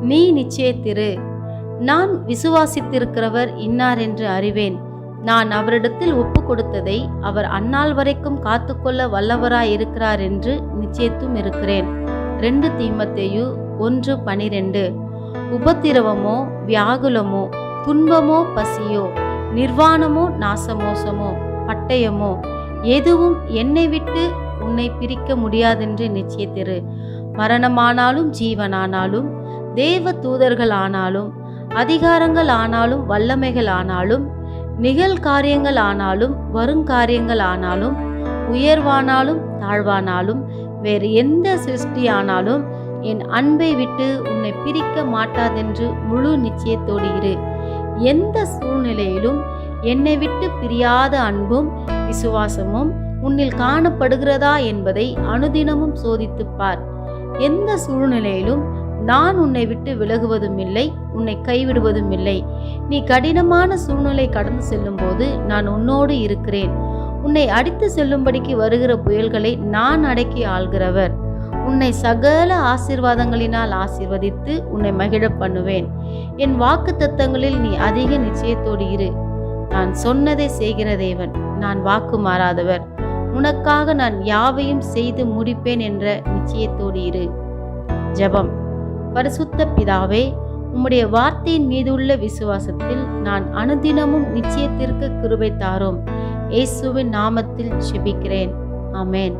நீ நிச்சயத்திரு. நான் விசுவாசித்திருக்கிறவர் இன்னார் என்று அறிவேன். நான் அவரிடத்தில் ஒப்பு கொடுத்ததை அவர் அந்நாள் வரைக்கும் காத்துக்கொள்ள வல்லவராய் இருக்கிறார் என்று நிச்சயத்தும் இருக்கிறேன். ரெண்டு தீமத்தையு ஒன்று பனிரெண்டு. உபத்திரவமோ வியாகுலமோ துன்பமோ பசியோ நிர்வாணமோ நாசமோசமோ பட்டயமோ எதுவும் என்னை விட்டு உன்னை பிரிக்க முடியாதென்று நிச்சயத்திரு. மரணமானாலும் ஜீவனானாலும் தேவ தூதர்கள் ஆனாலும் அதிகாரங்கள் ஆனாலும் வல்லமைகள் ஆனாலும் நிகழ்காரியங்கள் ஆனாலும் வருங்காரியங்கள் ஆனாலும் உயர்வானாலும் தாழ்வானாலும் வேறு எந்த சிருஷ்டியானாலும் என் அன்பை விட்டு உன்னை பிரிக்க மாட்டாதென்று முழு நிச்சயத்தோடு இரு. எந்த சூழ்நிலையிலும் என்னை விட்டு பிரியாத அன்பும் விசுவாசமும் உன்னில் காணப்படுகிறதா என்பதை அனுதினமும் சோதித்துப்பார் எந்த சூழ்நிலையிலும் நான் உன்னை விட்டு விலகுவதும் இல்லை உன்னை கைவிடுவதும் இல்லை. நீ கடினமான சூழ்நிலை கடந்து செல்லும்போது நான் உன்னோடு இருக்கிறேன். உன்னை அடித்து செல்லும்படிக்கு வருகிற புயல்களை நான் அடக்கி ஆள்கிறவர். உன்னை சகல ஆசீர்வாதங்களினால் ஆசீர்வதித்து உன்னை மகிழப் பண்ணுவேன். என் வாக்கு தத்தங்களில் நீ அதிக நிச்சயத்தோடு இரு. நான் சொன்னதை செய்கிற தேவன் நான் வாக்கு மாறாதவர். உனக்காக நான் யாவையும் செய்து முடிப்பேன் என்ற நிச்சயத்தோடு இரு. ஜெபம். பரிசுத்த பிதாவே உம்முடைய வார்த்தையின் மீதுள்ள விசுவாசத்தில் நான் அனுதினமும் நிச்சயத்திற்கு கிருபை தாரும். இயேசுவின் நாமத்தில் செபிக்கிறேன். அமேன்